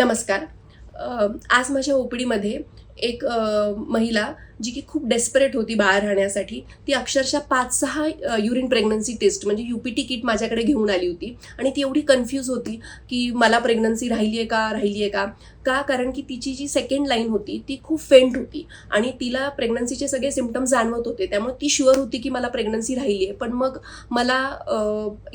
नमस्कार. आज माझ्या ओपडीमध्ये एक महिला जी की खूप डेस्परेट होती बाहेर राहण्यासाठी ती अक्षरशः पाच सहा युरिन प्रेग्नन्सी टेस्ट म्हणजे यू पी किट माझ्याकडे घेऊन आली होती. आणि ती एवढी कन्फ्यूज होती की मला प्रेग्नन्सी राहिली आहे का? राहिली आहे का? का? कारण की तिची जी सेकंड लाईन होती ती खूप फेंट होती आणि तिला प्रेग्नन्सीचे सगळे सिमटम जाणवत होते. त्यामुळे ती शुअर होती की मला प्रेग्नन्सी राहिली आहे. पण मग मला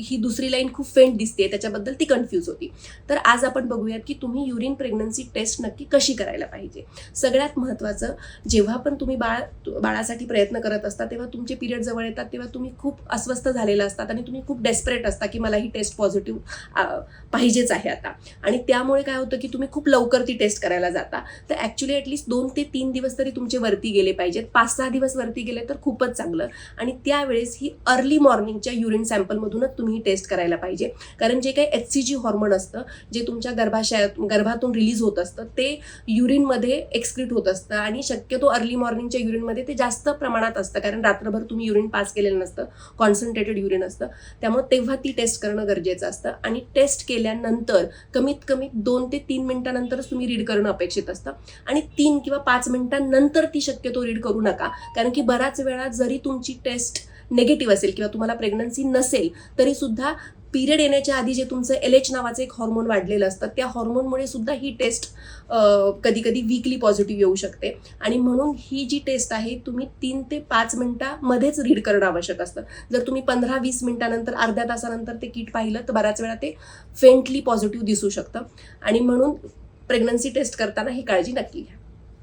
ही दुसरी लाईन खूप फेंट दिसते त्याच्याबद्दल ती कन्फ्यूज होती. तर आज आपण बघूयात की तुम्ही युरिन प्रेग्नन्सी टेस्ट नक्की कशी करायला पाहिजे? सगळ्यात महत्त्वाचं जेव्हा पण तुम्ही बाळ बाळासाठी प्रयत्न करत असता तेव्हा तुमचे पिरियड जवळ येतात तेव्हा तुम्ही खूप अस्वस्थ झालेला असतात आणि तुम्ही खूप डेस्परेट असता की मला ही टेस्ट पॉझिटिव्ह पाहिजेच आहे आता. आणि त्यामुळे काय होतं की तुम्ही खूप लवकर ती टेस्ट करायला जाता. तर ॲक्च्युली ॲटलिस्ट दोन ते तीन दिवस तरी तुमचे वरती गेले पाहिजेत. पाच सहा दिवस वरती गेले तर खूपच चांगलं. आणि त्यावेळेस ही अर्ली मॉर्निंगच्या युरिन सॅम्पलमधूनच तुम्ही टेस्ट करायला पाहिजे. कारण जे काही एच सी जी हॉर्मोन असतं जे तुमच्या गर्भाशयात गर्भातून रिलीज होत असतं ते युरिनमध्ये एक्सक्रीट होत असतं. आणि शक्यतो अर्ली मॉर्निंगच्या युरिनमध्ये ते जास्त प्रमाणात असतं. कारण रात्रभर तुम्ही युरिन पास केलेलं नसतं. कॉन्सन्ट्रेटेड युरिन असतं. त्यामुळे तेव्हा ती टेस्ट करणं गरजेचं असतं. आणि टेस्ट केल्यानंतर कमीत कमी दोन ते तीन मिनिटानंतरच तुम्ही रीड करणं अपेक्षित असतं. आणि तीन किंवा पाच मिनिटांनंतर ती शक्यतो रीड करू नका. कारण की बऱ्याच वेळा जरी तुमची टेस्ट निगेटिव्ह असेल किंवा तुम्हाला प्रेग्नन्सी नसेल तरी सुद्धा पिरियड येण्याच्या आधी जे तुमचं एल एच नावाचं एक हॉर्मोन वाढलेलं असतं त्या हॉर्मोनमुळे सुद्धा ही टेस्ट कधी कधी वीकली पॉझिटिव्ह येऊ शकते. आणि म्हणून ही जी टेस्ट आहे तुम्ही तीन ते पाच मिनिटामध्येच रीड करणं आवश्यक असतं. जर तुम्ही पंधरा वीस मिनिटानंतर अर्ध्या तासानंतर ते किट पाहिलं तर बऱ्याच वेळा ते फेंटली पॉझिटिव्ह दिसू शकतं. आणि म्हणून प्रेग्नन्सी टेस्ट करताना ही काळजी नक्की घ्या.